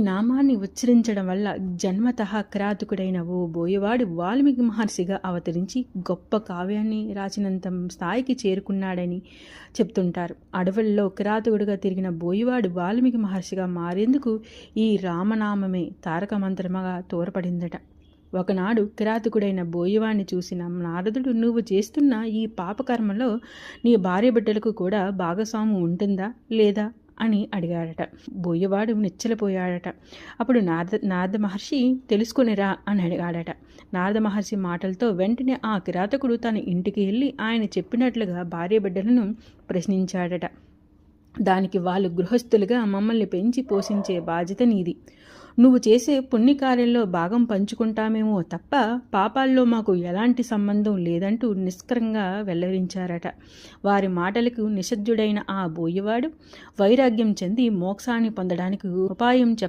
నామాన్ని ఉచ్చరించడం వల్ల జన్మతః కిరాతకుడైన ఓ బోయవాడు వాల్మీకి మహర్షిగా అవతరించి గొప్ప కావ్యాన్ని రాసినంత స్థాయికి చేరుకున్నాడని చెప్తుంటారు. అడవుల్లో కిరాతకుడిగా తిరిగిన బోయవాడు వాల్మీకి మహర్షిగా మారేందుకు ఈ రామనామమే తారక మంత్రముగా తోరపడిందట ఒకనాడు కిరాతకుడైన బోయవాణ్ణి చూసిన నారదుడు నువ్వు చేస్తున్న ఈ పాపకర్మలో నీ భార్య బిడ్డలకు కూడా భాగస్వాము ఉంటుందా లేదా? అని అడిగాడట. బోయవాడు నిచ్చలిపోయాడట అప్పుడు నారద నారద మహర్షి తెలుసుకునిరా అని అడిగాడట. నారద మహర్షి మాటలతో వెంటనే ఆ కిరాతకుడు తన ఇంటికి వెళ్ళి ఆయన చెప్పినట్లుగా భార్య బిడ్డలను ప్రశ్నించాడట. దానికి వాళ్ళు గృహస్థులుగా మమ్మల్ని పెంచి పోషించే బాధ్యత నీది. నువ్వు చేసే పుణ్యకార్యంలో భాగం పంచుకుంటామేమో తప్ప పాపాల్లో మాకు ఎలాంటి సంబంధం లేదంటూ నిష్కరంగా వెల్లడించారట. వారి మాటలకు నిషజ్జుడైన ఆ బోయవాడు వైరాగ్యం చెంది మోక్షాన్ని పొందడానికి ఉపాయం చెప్ప